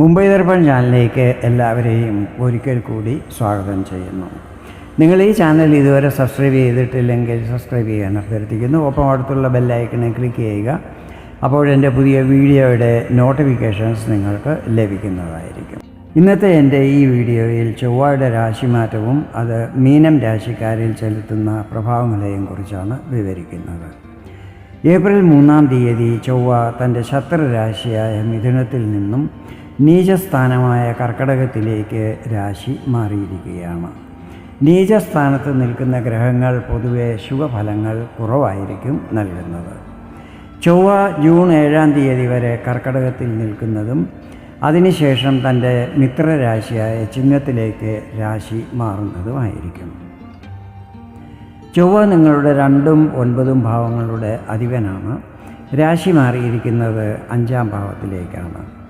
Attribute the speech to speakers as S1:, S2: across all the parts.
S1: മുംബൈ ദർപ്പൺ ചാനലിലേക്ക് എല്ലാവരെയും ഒരിക്കൽ കൂടി സ്വാഗതം ചെയ്യുന്നു. നിങ്ങൾ ഈ ചാനൽ ഇതുവരെ സബ്സ്ക്രൈബ് ചെയ്തിട്ടില്ലെങ്കിൽ സബ്സ്ക്രൈബ് ചെയ്യാൻ അഭ്യർത്ഥിക്കുന്നു. ഒപ്പം അടുത്തുള്ള ബെല്ലൈക്കണെ ക്ലിക്ക് ചെയ്യുക. അപ്പോൾ എന്റെ പുതിയ വീഡിയോയുടെ നോട്ടിഫിക്കേഷൻസ് നിങ്ങൾക്ക് ലഭിക്കുന്നതായിരിക്കും. ഇന്നത്തെ എന്റെ ഈ വീഡിയോയിൽ ചൊവ്വയുടെ രാശിമാറ്റവും അത് മീനം രാശിക്കാരിൽ ചെലുത്തുന്ന പ്രഭാവങ്ങളെയും കുറിച്ചാണ് വിവരിക്കുന്നത്. ഏപ്രിൽ മൂന്നാം തീയതി ചൊവ്വ തന്റെ ശത്രുരാശിയായ മിഥുനത്തിൽ നിന്നും നീചസ്ഥാനമായ കർക്കടകത്തിലേക്ക് രാശി മാറിയിരിക്കുകയാണ്. നീചസ്ഥാനത്ത് നിൽക്കുന്ന ഗ്രഹങ്ങൾ പൊതുവെ ശുഭഫലങ്ങൾ കുറവായിരിക്കും നൽകുന്നത്. ചൊവ്വ ജൂൺ ഏഴാം തീയതി വരെ കർക്കടകത്തിൽ നിൽക്കുന്നതും അതിനുശേഷം തന്റെ മിത്രരാശിയായ ചിങ്ങത്തിലേക്ക് രാശി മാറുന്നതുമായിരിക്കും. ചൊവ്വ നിങ്ങളുടെ രണ്ടും ഒൻപതും ഭാവങ്ങളുടെ അധിപനാണ്. രാശി മാറിയിരിക്കുന്നത് അഞ്ചാം ഭാവത്തിലേക്കാണ്.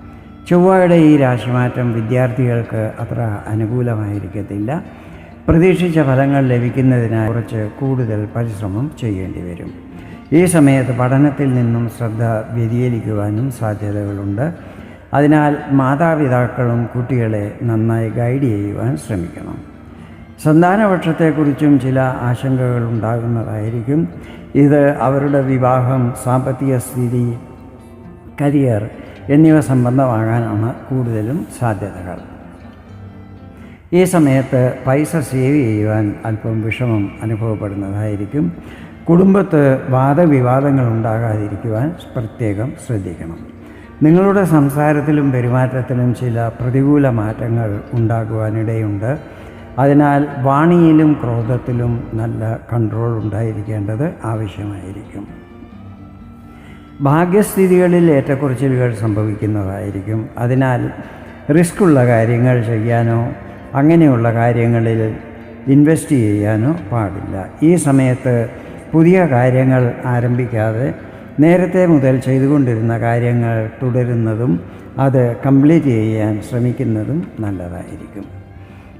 S1: ചൊവ്വയുടെ ഈ രാശിമാറ്റം വിദ്യാർത്ഥികൾക്ക് അത്ര അനുകൂലമായിരിക്കത്തില്ല. പ്രതീക്ഷിച്ച ഫലങ്ങൾ ലഭിക്കുന്നതിനായി കുറച്ച് കൂടുതൽ പരിശ്രമം ചെയ്യേണ്ടി വരും. ഈ സമയത്ത് പഠനത്തിൽ നിന്നും ശ്രദ്ധ വ്യതിചലിക്കുവാനും സാധ്യതകളുണ്ട്. അതിനാൽ മാതാപിതാക്കളും കുട്ടികളെ നന്നായി ഗൈഡ് ചെയ്യുവാൻ ശ്രമിക്കണം. സന്താനപക്ഷത്തെക്കുറിച്ചും ചില ആശങ്കകൾ ഉണ്ടാകുന്നതായിരിക്കും. ഇത് അവരുടെ വിവാഹം സാമ്പത്തിക സ്ഥിതി കരിയർ എന്നിവ സംബന്ധമാകാനാണ് കൂടുതലും സാധ്യതകൾ. ഈ സമയത്ത് പൈസ സേവ് ചെയ്യുവാൻ അല്പം വിഷമം അനുഭവപ്പെടുന്നതായിരിക്കും. കുടുംബത്ത് വാദവിവാദങ്ങൾ ഉണ്ടാകാതിരിക്കുവാൻ പ്രത്യേകം ശ്രദ്ധിക്കണം. നിങ്ങളുടെ സംസാരത്തിലും പെരുമാറ്റത്തിലും ചില പ്രതികൂല മാറ്റങ്ങൾ ഉണ്ടാകുവാനിടയുണ്ട്. അതിനാൽ വാണിയിലും ക്രോധത്തിലും നല്ല കൺട്രോൾ ഉണ്ടായിരിക്കേണ്ടത് ആവശ്യമായിരിക്കും. ഭാഗ്യസ്ഥിതികളിൽ ഏറ്റക്കുറച്ചിലുകൾ സംഭവിക്കുന്നതായിരിക്കും. അതിനാൽ റിസ്ക്കുള്ള കാര്യങ്ങൾ ചെയ്യാനോ അങ്ങനെയുള്ള കാര്യങ്ങളിൽ ഇൻവെസ്റ്റ് ചെയ്യാനോ പാടില്ല. ഈ സമയത്ത് പുതിയ കാര്യങ്ങൾ ആരംഭിക്കാതെ നേരത്തെ മുതൽ ചെയ്തുകൊണ്ടിരുന്ന കാര്യങ്ങൾ തുടരുന്നതും അത് കംപ്ലീറ്റ് ചെയ്യാൻ ശ്രമിക്കുന്നതും നല്ലതായിരിക്കും.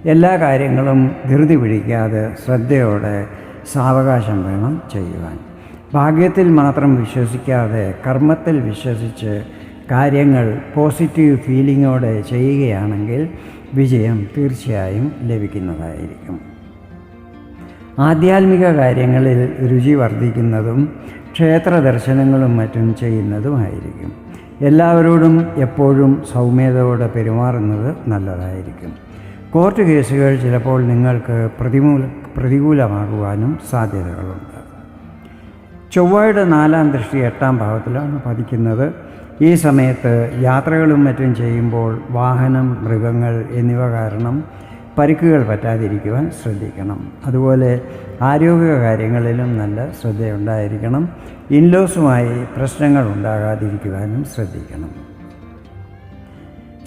S1: എല്ലാ കാര്യങ്ങളും ധൃതി പിടിക്കാതെ ശ്രദ്ധയോടെ സാവകാശം വേണം ചെയ്യുവാൻ. ഭാഗ്യത്തിൽ മാത്രം വിശ്വസിക്കാതെ കർമ്മത്തിൽ വിശ്വസിച്ച് കാര്യങ്ങൾ പോസിറ്റീവ് ഫീലിങ്ങോടെ ചെയ്യുകയാണെങ്കിൽ വിജയം തീർച്ചയായും ലഭിക്കുന്നതായിരിക്കും. ആധ്യാത്മിക കാര്യങ്ങളിൽ രുചി വർദ്ധിക്കുന്നതും ക്ഷേത്ര ദർശനങ്ങളും മറ്റും ചെയ്യുന്നതുമായിരിക്കും. എല്ലാവരോടും എപ്പോഴും സൗമ്യതയോടെ പെരുമാറുന്നത് നല്ലതായിരിക്കും. കോർട്ട് കേസുകൾ ചിലപ്പോൾ നിങ്ങൾക്ക് പ്രതിമൂല പ്രതികൂലമാകുവാനും സാധ്യതകളുണ്ട്. ചൊവ്വയുടെ നാലാം ദൃഷ്ടി എട്ടാം ഭാവത്തിലാണ് പതിക്കുന്നത്. ഈ സമയത്ത് യാത്രകളും മറ്റും ചെയ്യുമ്പോൾ വാഹനം മൃഗങ്ങൾ എന്നിവ കാരണം പരിക്കുകൾ പറ്റാതിരിക്കുവാൻ ശ്രദ്ധിക്കണം. അതുപോലെ ആരോഗ്യ കാര്യങ്ങളിലും നല്ല ശ്രദ്ധയുണ്ടായിരിക്കണം. ഇൻലോസുമായി പ്രശ്നങ്ങൾ ഉണ്ടാകാതിരിക്കുവാനും ശ്രദ്ധിക്കണം.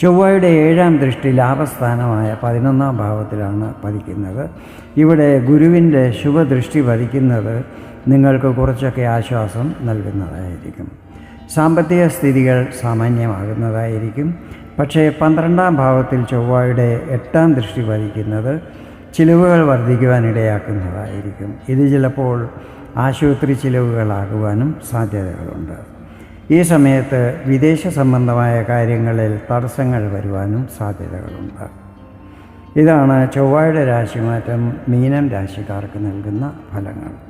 S1: ചൊവ്വയുടെ ഏഴാം ദൃഷ്ടി ലാഭസ്ഥാനമായ പതിനൊന്നാം ഭാവത്തിലാണ് പതിക്കുന്നത്. ഇവിടെ ഗുരുവിന്റെ ശുഭദൃഷ്ടി പതിക്കുന്നത് നിങ്ങൾക്ക് കുറച്ചൊക്കെ ആശ്വാസം നൽകുന്നതായിരിക്കും. സാമ്പത്തിക സ്ഥിതികൾ സാമാന്യമാകുന്നതായിരിക്കും. പക്ഷേ പന്ത്രണ്ടാം ഭാവത്തിൽ ചൊവ്വയുടെ എട്ടാം ദൃഷ്ടി പതിക്കുന്നത് ചിലവുകൾ വർദ്ധിക്കുവാനിടയാക്കുന്നതായിരിക്കും ഇത് ചിലപ്പോൾ ആശുപത്രി ചിലവുകളാകുവാനും സാധ്യതകളുണ്ട്. ഈ സമയത്ത് വിദേശ സംബന്ധമായ കാര്യങ്ങളിൽ തടസ്സങ്ങൾ വരുവാനും സാധ്യതകളുണ്ട്. ഇതാണ് ചൊവ്വയുടെ രാശിമാറ്റം മീനം രാശിക്കാർക്ക് നൽകുന്ന ഫലങ്ങൾ.